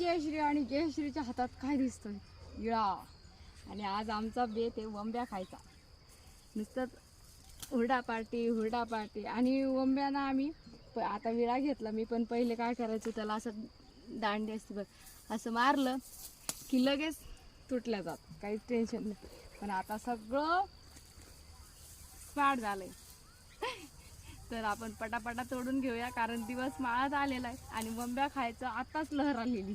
जयश्री आणि जयश्रीच्या हातात काय दिसतोय? विळा. आणि आज आमचा बेत आहे वंब्या खायचा. नुसतंच हुरडा पार्टी हुरडा पार्टी. आणि वंब्याना आम्ही प आता विळा घेतला. मी पण पहिले काय करायचं त्याला असं दांडी असते बघ. असं मारलं की लगेच तुटल्या जात. काहीच टेन्शन नाही. पण आता सगळं पाड झालं आहे तर आपण पटापटा तोडून घेऊया कारण दिवस माळात आलेला आहे आणि बंब्या खायचं आत्ताच लहर आलेली.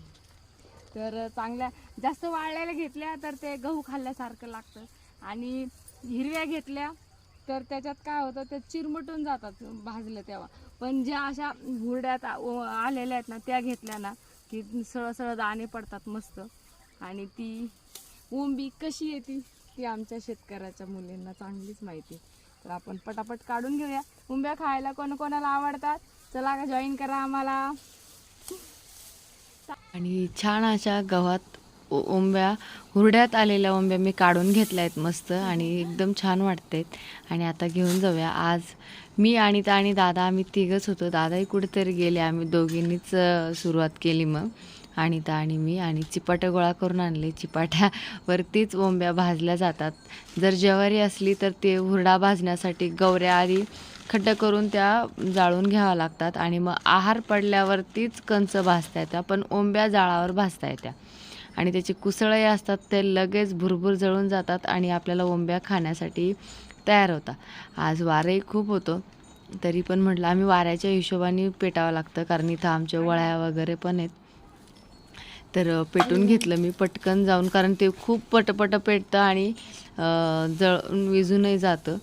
तर चांगल्या जास्त वाळलेल्या घेतल्या तर ते गहू खाल्ल्यासारखं लागतं. आणि हिरव्या घेतल्या तर त्याच्यात काय होतं ते चिरमटून जातात भाजलं तेव्हा. पण ज्या अशा हुरड्यात आलेल्या आहेत ना त्या घेतल्या ना की सळ सळ दाणे पडतात मस्त. आणि ती ओंबी कशी येते ती आमच्या शेतकऱ्याच्या मुलींना चांगलीच माहिती. तर आपण पटापट काढून घेऊया. उंब्या खायला कोण कोणाला आवडतात? चला का जॉईन करा आम्हाला. आणि छान अशा गव्हात ओ- ओंब्या हुरड्यात आलेल्या ओंब्या मी काढून घेतल्या आहेत मस्त आणि एकदम छान वाटतात आणि आता घेऊन जाऊया. आज मी आणि ता आणि दादा आम्ही तिघंच होतो. दादाही कुठेतरी गेले. आम्ही दोघींनीच सुरुवात केली मग. आणि ता आणि मी आणि चिपाटं गोळा करून आणले. चिपाट्यावरतीच ओंब्या भाजल्या जातात. जर ज्वारी असली तर ते हुरडा भाजण्यासाठी गवऱ्या आधी खड्ड करून त्या जाळून घ्याव्या लागतात आणि मग आहार पडल्यावरतीच कंच भाजता येत्या पण ओंब्या जाळावर भाजता येत्या. आणि त्याचे कुसळही असतात ते लगेच भुरभुर जळून जातात आणि आपल्याला ओंब्या खाण्यासाठी तयार होता आज वारही खूप होतो. तरी पण म्हटलं आम्ही वाऱ्याच्या हिशोबाने पेटावं लागतं कारण इथं आमच्या वळ्या वगैरे पण आहेत. तर पेटून घेतलं मी पटकन जाऊन कारण ते खूप पटपट पेटतं आणि जळून विजूनही जातं.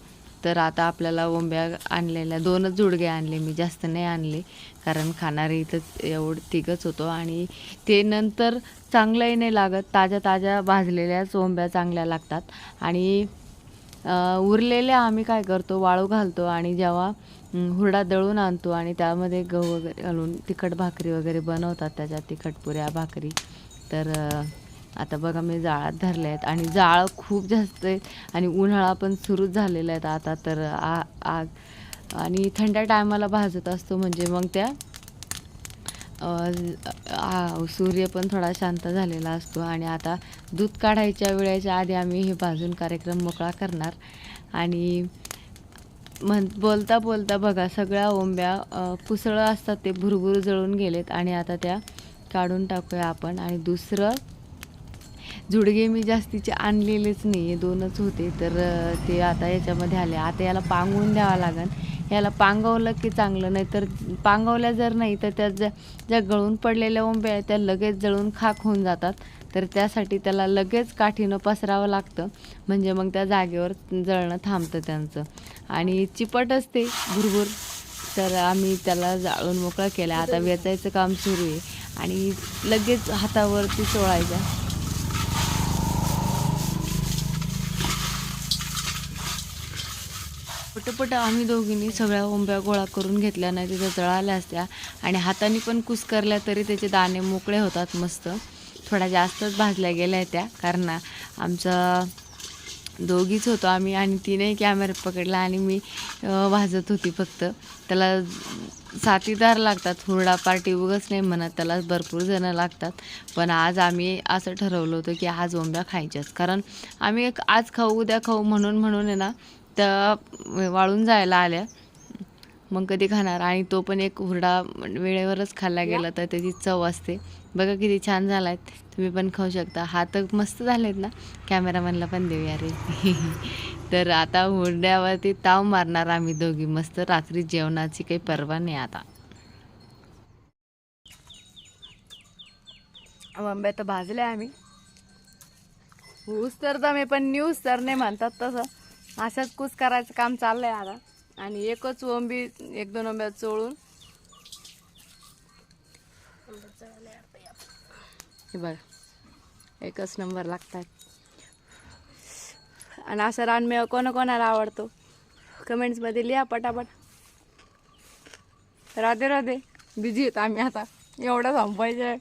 तर आता आपल्याला ओंब्या आणलेल्या दोनच जुडगे आणले मी जास्त नाही आणले. कारण खाणारे इथंच एवढं तिघच होतो आणि ते नंतर चांगलंही नाही लागत. ताज्या ताज्या भाजलेल्याच ओंब्या चांगल्या लागतात. आणि उरलेल्या आम्ही काय करतो वाळू घालतो आणि जेव्हा हुरडा दळून आणतो आणि त्यामध्ये गहू वगैरे घालून तिखट भाकरी वगैरे बनवतात त्याच्यात तिखट पुऱ्या भाकरी. तर आता बघा मी जाळात धरले आहेत आणि जाळ खूप जास्त आहे आणि उन्हाळा पण सुरूच झालेला आहे आता तर आ आग आणि थंड्या टायमाला भाजत असतो म्हणजे मग त्या सूर्य पण थोडा शांत झालेला असतो. आणि आता दूध काढायच्या वेळेच्या आधी आम्ही हे भाजून कार्यक्रम मोकळा करणार. आणि म्हण बोलता बोलता बघा सगळ्या ओंब्या पुसळं असतात ते भुरभुर जळून गेलेत आणि आता त्या काढून टाकूया आपण. आणि दुसरं जुडगे मी जास्तीचे आणलेलेच नाही दोनच होते. तर ते आता याच्यामध्ये आले. आता याला पांगवून द्यावं लागेल याला पांगवलं की चांगलं नाही तर पांगवल्या जर नाही तर त्या ज्या ज्या गळून पडलेल्या ओंब्या आहेत त्या लगेच जळून खाक होऊन जातात. तर त्यासाठी त्याला लगेच काठीनं पसरावं लागतं. म्हणजे मग त्या जागेवर जळणं थांबतं त्यांचं. आणि चिपट असते भुरभुर. तर आम्ही त्याला जाळून मोकळं केलं. आता वेचायचं काम सुरू आहे. आणि लगेच हातावरती चोळायच्या पटपट आम्ही दोघींनी सगळ्या ओंब्या गोळा करून घेतल्या नाही तिथं जळाल्या असत्या. आणि हाताने पण कुस्करल्या तरी त्याचे दाणे मोकळे होतात मस्त. थोड्या जास्तच भाजल्या गेल्या त्या कारण आमचा दोघीच होतो आम्ही आणि तिने कॅमेरा पकडला आणि मी भाजत होती फक्त. त्याला साथीदार लागतात हुरडा पार्टी उगच नाही म्हणत त्याला भरपूर जणं लागतात. पण आज आम्ही असं ठरवलं होतं की आज ओंब्या खायच्याच. कारण आम्ही एक आज खाऊ उद्या खाऊ म्हणून म्हणून आहे ना त्या वाळून जायला आल्या. मग कधी खाणार? आणि तो पण एक हुरडा वेळेवरच खाल्ला गेला तर त्याची चव असते. बघा किती छान झाला आहेत तुम्ही पण खाऊ शकता. हा तर मस्त झालेत ना? कॅमेरामॅनला पण देऊया रे. तर आता हुरड्यावरती ताव मारणार आम्ही दोघी. मस्त रात्री जेवणाची काही पर्वा नाही आता. आंब्या तर भाजल्या आम्ही. ऊस तर दमे पण न्यूज तर नाही म्हणतात तसं. असंच कूस करायचं काम चाललं आहे आता. आणि एकच ओंबी एक दोन ओंब्या चोळून. हे बघ एकच नंबर लागतात आणि असं रानमेव कोणाकोणाला आवडतो? कमेंट्समध्ये लिहा पटापट. राधे राधे बिझी आहेत आम्ही आता. एवढं संपायचं आहे